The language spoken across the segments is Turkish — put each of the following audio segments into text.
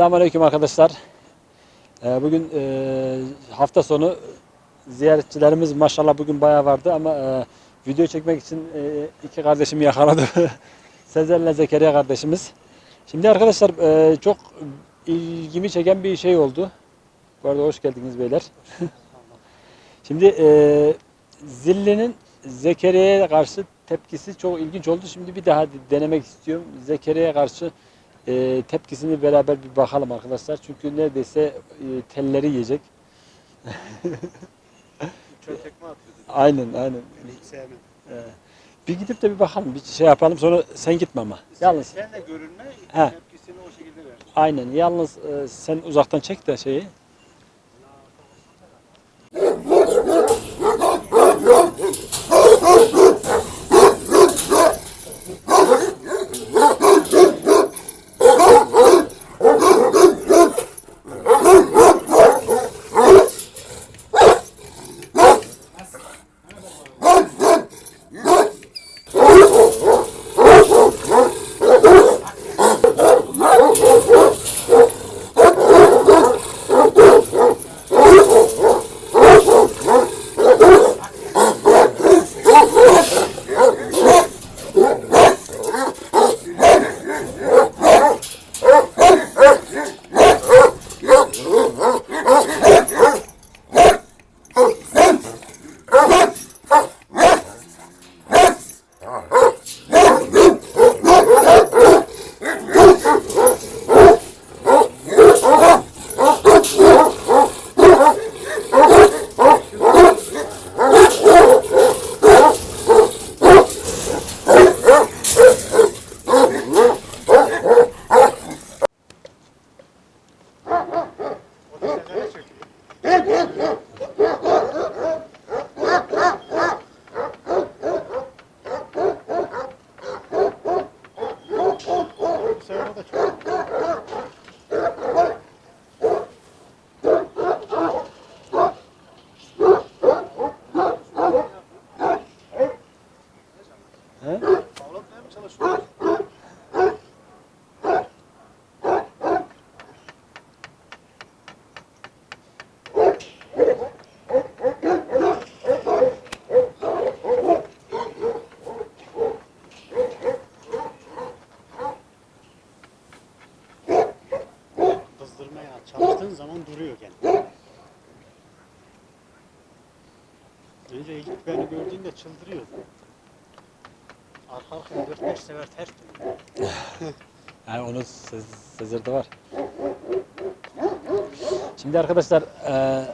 Selamünaleyküm arkadaşlar. Ee, Bugün e, hafta sonu ziyaretçilerimiz maşallah bugün bayağı vardı ama e, video çekmek için e, iki kardeşimi yakaladı. Sezer'le Zekeriya kardeşimiz. Şimdi arkadaşlar çok ilgimi çeken bir şey oldu. Bu arada hoş geldiniz beyler. Şimdi Zilli'nin Zekeriya'ya karşı tepkisi çok ilginç oldu. Şimdi bir daha denemek istiyorum. Zekeriya'ya karşı e, tepkisini beraber bir bakalım arkadaşlar. Çünkü neredeyse e, telleri yiyecek. Tekme. Aynen aynen. Ben hiç sevmem. E, bir gidip de bir bakalım. Bir şey yapalım sonra sen gitme ama. Yalnız Sen de görünme, He. tepkisini o şekilde ver. aynen yalnız e, sen uzaktan çek de şeyi. Çıldırıyordu. Arka arkaya dört beş sefer ters dönüyor. Yani onu Se- Sezer'de var. Şimdi arkadaşlar e,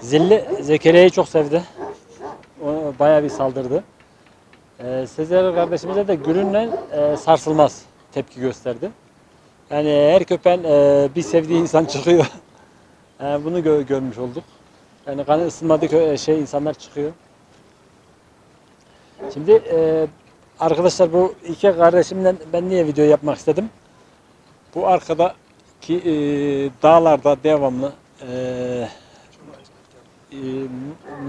Zilli Zekeriya'yı çok sevdi. O bayağı bir saldırdı. E, Sezer kardeşimize de gülünle e, sarsılmaz tepki gösterdi. Yani her köpen e, bir sevdiği insan çıkıyor. E, bunu gö- görmüş olduk. Yani kanı ısınmadık e, şey insanlar çıkıyor. Şimdi e, arkadaşlar bu iki kardeşimle ben niye video yapmak istedim? Bu arkadaki e, dağlarda devamlı e, e,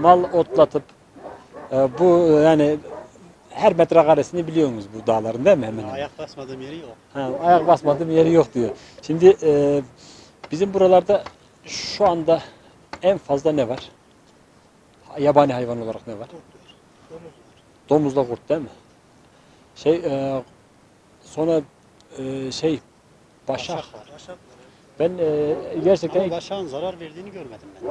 mal otlatıp e, bu yani her metrekaresini biliyorsunuz bu dağların değil mi hemen? hemen? Ayak basmadığım yeri yok. Ha, ayak basmadığım yeri yok diyor. Şimdi e, bizim buralarda şu anda en fazla ne var? Yabani hayvan olarak ne var? Domuzla kurt değil mi? Şey e, sonra e, şey başak. Başak var. Başak var. Ben e, gerçekten Ama başağın zarar verdiğini görmedim ben.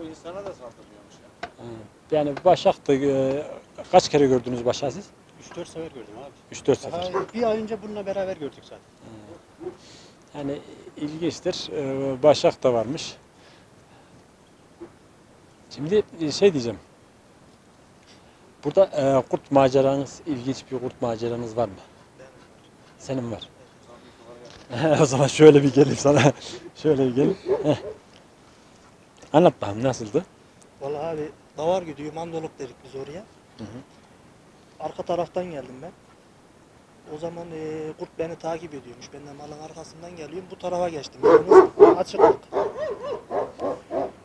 O insana da saldırıyormuş ya. Ha, yani başaktı. E, kaç kere gördünüz başağı siz? 3-4 sefer gördüm abi. 3-4 sefer. Daha bir ay önce bununla beraber gördük zaten. Yani ilginçtir. E, başak da varmış. Şimdi e, şey diyeceğim. Burada e, kurt maceranız, ilginç bir kurt maceranız var mı? Senin var. o zaman şöyle bir geleyim sana. şöyle bir geleyim. Heh. Anlat bakalım nasıldı? Vallahi abi davar gidiyor mandoluk dedik biz oraya. Hı hı. Arka taraftan geldim ben. O zaman eee, kurt beni takip ediyormuş. Ben de malın arkasından geliyorum. Bu tarafa geçtim. Yolumuz açıklık.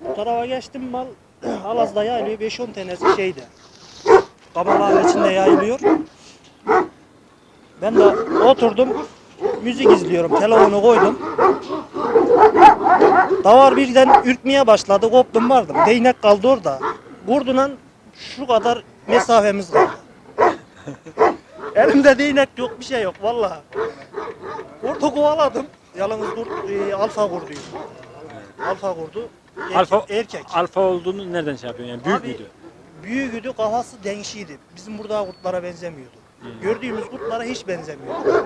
Bu tarafa geçtim mal alazda yayılıyor. 5-10 tanesi şeyde. Kabalağın içinde yayılıyor. Ben de oturdum. müzik izliyorum. Telefonu koydum. Davar birden ürkmeye başladı. Koptum vardım. Değnek kaldı orada. Kurdunan şu kadar mesafemiz kaldı. Elimde değnek yok, bir şey yok vallahi. Kurdu kovaladım. Yalnız kurt, e, alfa kurduydu. Alfa kurdu. Erkek, Alfa- erkek. Alfa olduğunu nereden şey yapıyorsun yani? Büyük Abi, müydü? Büyüğüydü, kafası denşiydi. Bizim burada kurtlara benzemiyordu. Gördüğümüz kurtlara hiç benzemiyordu.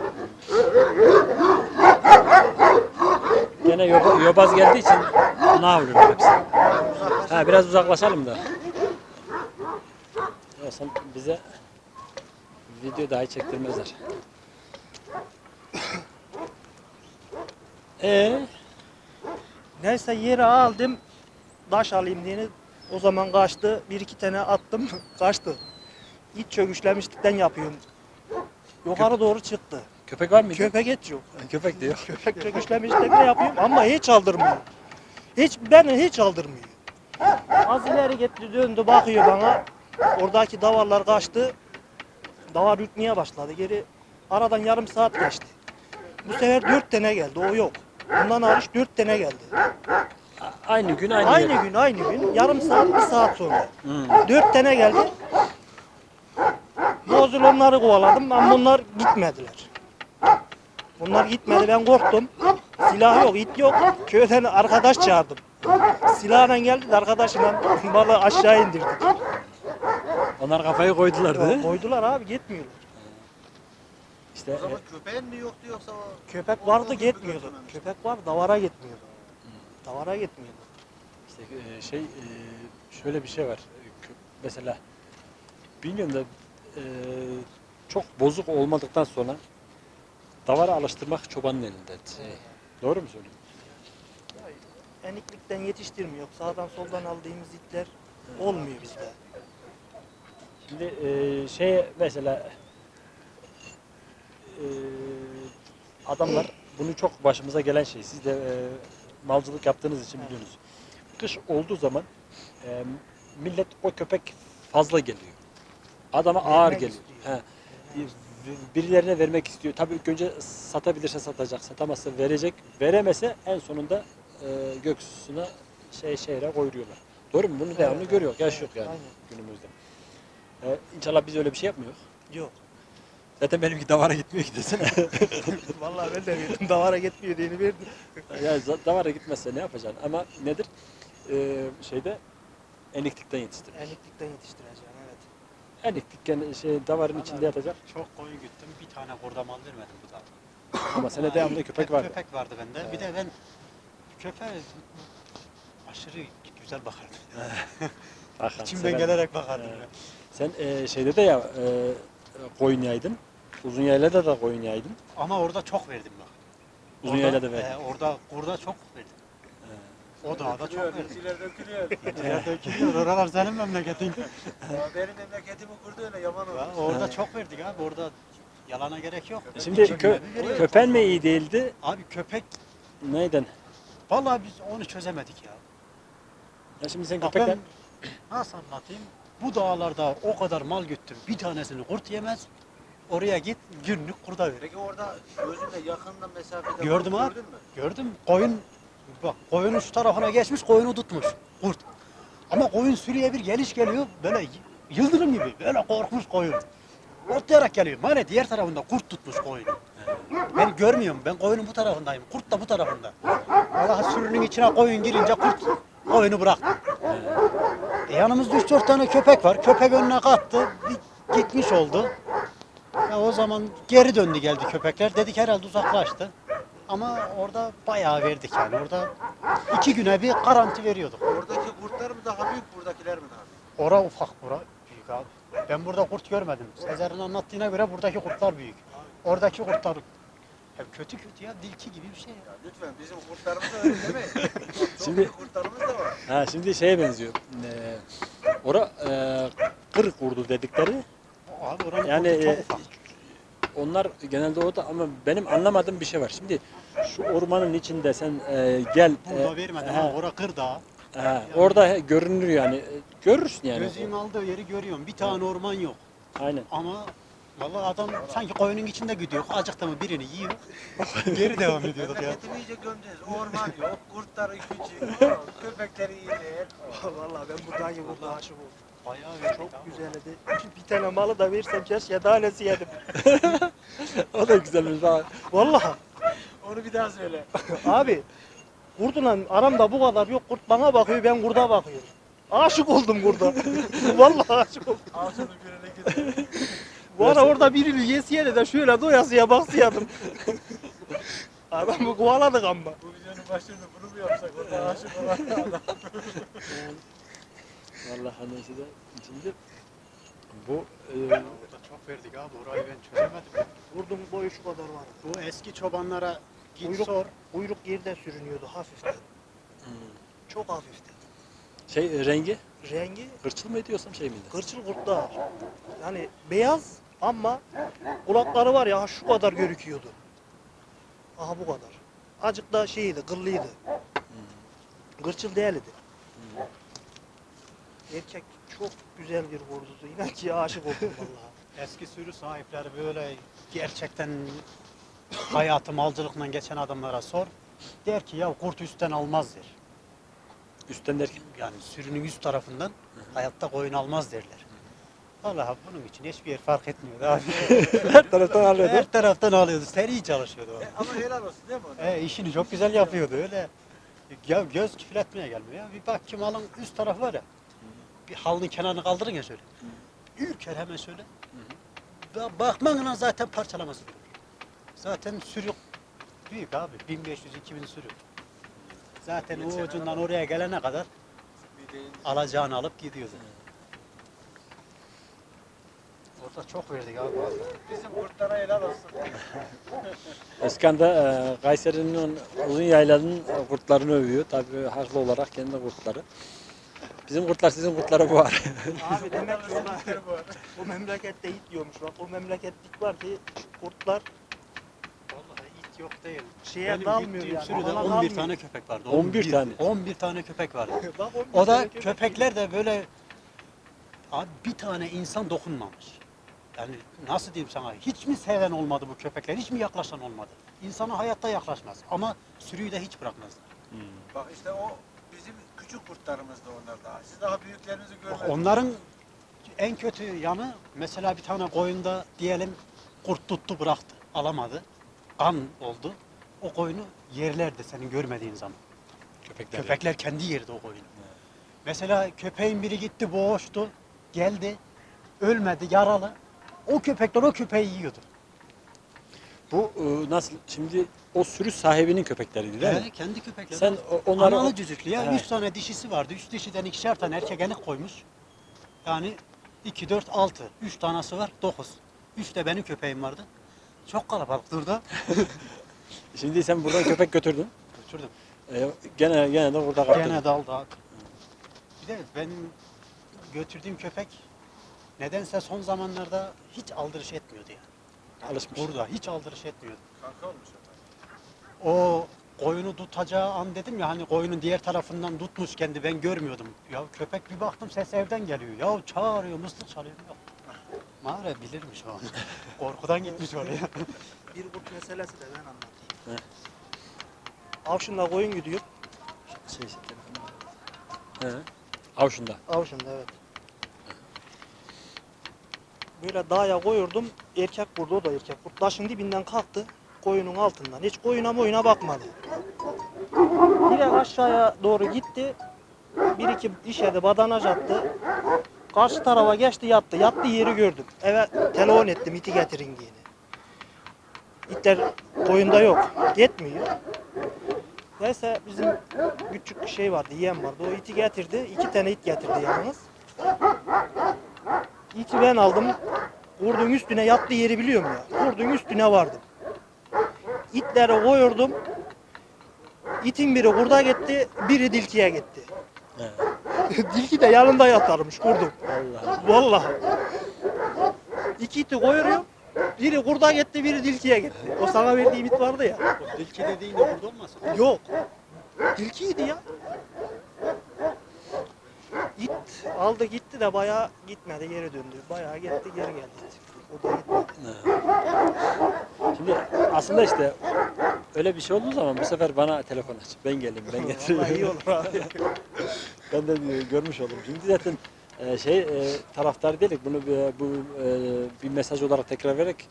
Gene yoba- yobaz geldiği için ne vuruyor hepsi. Ha biraz uzaklaşalım da. Sen bize video dahi çektirmezler. Ee, Neyse yere aldım. Taş alayım diye o zaman kaçtı. Bir iki tane attım. kaçtı. İç çöküşlemişlikten yapıyorum. Yukarı doğru çıktı. köpek var mıydı? Köpek et yok. Köpek diyor. Köpek çöküşlemişlikten yapıyorum ama hiç aldırmıyor. Hiç beni hiç aldırmıyor. Az ileri gitti döndü bakıyor bana. Oradaki davarlar kaçtı. Davar yutmaya başladı. Geri aradan yarım saat geçti. Bu sefer dört tane geldi. O yok. Bundan hariç dört tane geldi. Aynı gün aynı, Aynı gün aynı gün yarım saat bir saat sonra. Hmm. Dört tane geldi. Bozul onları kovaladım ama bunlar gitmediler. Bunlar gitmedi ben korktum. Silah yok, it yok. Köyden arkadaş çağırdım. Silahla geldi de arkadaşla balığı aşağı indirdik. Onlar kafayı koydular değil mi? Koydular abi gitmiyorlar. İşte O zaman köpeğin mi yoktu yoksa o? Köpek vardı gitmiyordu. Köpek var davara gitmiyordu. Davara gitmiyordu. İşte e, şey e, şöyle bir şey var. Mesela bilmiyorum da e, çok bozuk olmadıktan sonra davara alıştırmak çobanın elinde. Şey, doğru mu söylüyorum? Eniklikten yetiştirmiyor. Sağdan soldan aldığımız itler olmuyor bizde. Şimdi e, şey mesela e, adamlar bunu çok başımıza gelen şey. Siz de e, malcılık yaptığınız için biliyorsunuz. Kış olduğu zaman e, millet o köpek fazla geliyor. Adama ağır Vermek geliyor. He. Birilerine vermek istiyor. Tabii ilk önce satabilirse satacak, satamazsa verecek. Veremese en sonunda e, göksusuna şey şehre koyuyorlar. Doğru mu? Bunu devamlı Evet, görüyor. Yaş evet, yok yani aynen. günümüzde. Ee, inşallah biz öyle bir şey yapmıyoruz. Yok. Zaten benimki davara gitmiyor ki desene. Vallahi ben de verdim. Davara gitmiyor diye verdim. ya za- davara gitmezse ne yapacaksın? Ama nedir? Ee, şeyde eniklikten yetiştirir. Eniklikten yetiştireceğim evet. Eniklikken şey davarın içinde yatacak. Çok koyun güttüm. Bir tane kurda mal vermedim bu da. Ama sene devamlı köpek vardı. Köpek vardı bende. Bir de ben köpeğe aşırı güzel bakardım. Hakan, İçimden sever. gelerek bakardım. Evet. ben. Sen e, şeyde de ya e, koyun yaydın. Uzun yaylada da koyun yaydın. Ama orada çok verdim bak. Uzun Orada- yaylada verdin. He, orada kurda çok verdim. O dağda çok verdim. Renciler dökülüyor. Dökülüyor. Oralar senin memleketin. Ya Benim memleketimi kurdu öyle yaman oldu. Ya orada çok verdik abi. Orada yalana gerek yok. Şimdi İki kö, köpen mi iyi değildi? Abi köpek Neyden? vallahi biz onu çözemedik ya. Ya şimdi sen Bak köpekten ben nasıl anlatayım? Bu dağlarda o kadar mal güttüm. Bir tanesini kurt yemez. Oraya git günlük kurda ver. Peki orada gözünle yakından mesafede Gördüm abi. gördün mü? Gördüm koyun bak koyunun şu tarafına geçmiş koyunu tutmuş kurt. Ama koyun sürüye bir geliş geliyor böyle yıldırım gibi böyle korkmuş koyun. Otlayarak geliyor. Hani diğer tarafında kurt tutmuş koyunu. Ben görmüyorum. Ben koyunun bu tarafındayım. Kurt da bu tarafında. Allah sürünün içine koyun girince kurt koyunu bıraktı. E yanımızda üç dört tane köpek var. Köpek önüne kattı. bir Gitmiş oldu. Ya o zaman geri döndü geldi köpekler. Dedik herhalde uzaklaştı. Ama orada bayağı verdik yani. Orada iki güne bir garanti veriyorduk. Oradaki kurtlar mı daha büyük buradakiler mi daha büyük? Ora ufak, ora büyük abi. Ben burada kurt görmedim. Sezer'in anlattığına göre buradaki kurtlar büyük. Oradaki kurtlar ya kötü kötü ya dilki gibi bir şey. Ya lütfen bizim kurtlarımız da öyle demeyin. Çok Şimdi- kurtlarımız da var. ha şimdi şeye benziyor. Ee, ora e, kır kurdu dedikleri. Abi oranın Yani kurtu çok e, ufak. onlar genelde orada ama benim anlamadığım bir şey var. Şimdi şu ormanın içinde sen e, gel. Burada e, vermedim he, ora kır dağı. he, orada he- görünür yani. E, Görürsün yani. Gözüm aldığı yeri görüyorum. Bir tane orman yok. Aynen. Ama Vallahi adam sanki koyunun içinde gidiyor. Acıktı mı birini yiyor. Geri devam ediyorduk ya. Memleketimi iyice gömdünüz. Orman yok, kurtları küçük, köpekleri iyiler. Vallahi ben buradaki burada aşık oldum. Bayağı Çok güzeldi. Bir tane malı da versem keşke tanesi yedim. o da güzelmiş bak. Vallahi. Onu bir daha söyle. Abi kurdla aramda bu kadar yok. Kurt bana bakıyor ben kurda bakıyorum. Aşık oldum kurda. Vallahi aşık oldum. Şunu birine git. Bu ara orada birini yesiyene de şöyle doyasıya baksıyordum. Adamı kovaladık ama. Bu videonun başlığını bunu mu yapsak? Orada aşık olan adam. Vallahi neyse de şimdi bu e, Burada çok verdik abi. Orayı ben çözemedim. Kurdun boyu şu kadar var. Bu eski çobanlara git Kuyruk- sor. Kuyruk yerden sürünüyordu hafiften. Çok hafiften. şey e, rengi Rengi hırçıl mı ediyorsam şey miydi? kırçıl kurtlar. Yani beyaz ama kulakları var ya şu kadar görüküyordu. Aha bu kadar. Acık da şeydi, kıllıydı. Kırçıl değildi. Erkek çok güzel bir kurdudu. İnan ki aşık oldum vallahi. Eski sürü sahipleri böyle gerçekten hayatı malcılıkla geçen adamlara sor. Der ki ya kurt üstten almaz der. Üstten derken Yani sürünün üst tarafından hayatta koyun almaz derler. Vallahi bunun için hiçbir yer fark etmiyordu abi. her taraftan alıyordu. Her taraftan alıyordu. Seri çalışıyordu o. Ama helal olsun değil mi? ona? E, işini çok güzel yapıyordu öyle. Ya göz küfür etmeye gelmiyor ya. Bir bak ki malın üst tarafı var ya. Bir halının kenarını kaldırın ya şöyle. Ürker hemen şöyle. Ba- Bakmanla zaten parçalaması. Zaten sürü büyük abi. 1500-2000 sürü. Zaten o ucundan oraya gelene kadar alacağını alıp gidiyordu. Orada çok verdik abi. vallahi. Bizim kurtlara helal olsun. Özkan da e, Kayseri'nin uzun yaylanın kurtlarını övüyor. Tabii haklı olarak kendi kurtları. Bizim kurtlar sizin kurtlara bu var. Abi demek ki o memlekette it diyormuş bak. O memleketlik var ki kurtlar Vallahi it yok değil. şeye Benim dalmıyor gittiğim yani. sürüde alana 11 dalmıyor. tane köpek vardı. 11 tane. 11 tane köpek vardı. Bak, 11 O da tane köpek köpekler de böyle abi bir tane insan dokunmamış. Yani nasıl diyeyim sana hiç mi seven olmadı bu köpekler hiç mi yaklaşan olmadı? İnsana hayatta yaklaşmaz ama sürüyü de hiç bırakmazlar. Bak işte o küçük kurtlarımız da onlar daha. Siz daha büyüklerinizi görmediniz. Onların en kötü yanı mesela bir tane koyunda diyelim kurt tuttu bıraktı alamadı. Kan oldu. O koyunu yerlerdi senin görmediğin zaman. Köpekler. Köpekler kendi yerdi o koyunu. Mesela köpeğin biri gitti boğuştu, geldi, ölmedi, yaralı. O köpekler o köpeği yiyordu. Bu e, nasıl? Şimdi o sürü sahibinin köpekleriydi değil He, mi? kendi köpekleri. Sen o- onları Analı cücüklü ya. He. Üç tane dişisi vardı. Üç dişiden ikişer tane erkek enik koymuş. Yani iki, dört, altı. Üç tanesi var, dokuz. Üç de benim köpeğim vardı. Çok kalabalık durdu. Şimdi sen buradan köpek götürdün. Götürdüm. E, gene gene de burada kaptın. Gene daldı abi. Bir de benim götürdüğüm köpek nedense son zamanlarda hiç aldırış etmiyordu yani. Alışmış. Burada hiç aldırış etmiyordu. Kanka olmuş o tabii. O koyunu tutacağı an dedim ya hani koyunun diğer tarafından tutmuş kendi ben görmüyordum. Ya köpek bir baktım ses evden geliyor. Ya çağırıyor mıslık çalıyor. Yok. Mağara bilirmiş o an. Korkudan gitmiş oraya. Bir kurt meselesi de ben anlatayım. He. Avşın'da koyun gidiyor. Şey, şey. He. Avşunda. Avşın'da evet. Böyle dağa koyurdum. Erkek kurdu o da erkek kurt. Taşın dibinden kalktı. Koyunun altından. Hiç koyuna moyuna bakmadı. Direkt aşağıya doğru gitti. Bir iki işedi badanaj attı. Karşı tarafa geçti yattı. Yattığı yeri gördüm. Eve telefon ettim iti getirin diye. İtler koyunda yok. Gitmiyor. Neyse bizim küçük bir şey vardı, yeğen vardı. O iti getirdi. iki tane it getirdi yalnız. İti ben aldım. Kurdun üstüne yattığı yeri biliyorum ya. Kurdun üstüne vardım. İtleri koyurdum. İtin biri kurda gitti, biri dilkiye gitti. Dilki de yanında yatarmış kurdum. Allah. Vallahi. İki iti koyuyorum. Biri kurda gitti, biri dilkiye gitti. O sana verdiğim it vardı ya. O dilki dediğin de burada olmasın? Yok. Tilkiydi ya. Aldı gitti de bayağı gitmedi geri döndü. Bayağı gitti geri geldi. O da gitmedi. Şimdi aslında işte öyle bir şey olduğu zaman bu sefer bana telefon aç. Ben geleyim, ben. Vallahi iyi olur abi. ben de görmüş oldum. Şimdi zaten e, şey e, taraftar değilik. Bunu bir, bu e, bir mesaj olarak tekrar vererek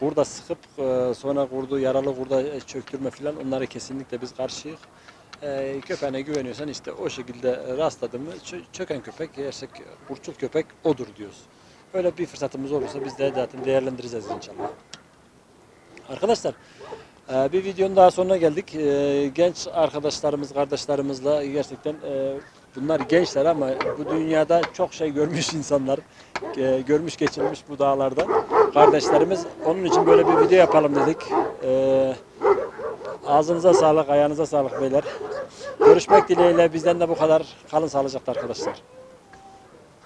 burada sıkıp e, sonra kurdu yaralı burada çöktürme falan onlara kesinlikle biz karşıyız. E, köpeğine güveniyorsan işte o şekilde rastladın mı çö- çöken köpek yersek kurçuk köpek odur diyoruz. Öyle bir fırsatımız olursa biz de zaten değerlendireceğiz inşallah. Arkadaşlar e, bir videonun daha sonuna geldik. E, Genç arkadaşlarımız, kardeşlerimizle gerçekten e, bunlar gençler ama bu dünyada çok şey görmüş insanlar. E, Görmüş geçirmiş bu dağlarda. Kardeşlerimiz. Onun için böyle bir video yapalım dedik. E, Ağzınıza sağlık, ayağınıza sağlık beyler. Görüşmek dileğiyle bizden de bu kadar. Kalın sağlıcakla arkadaşlar.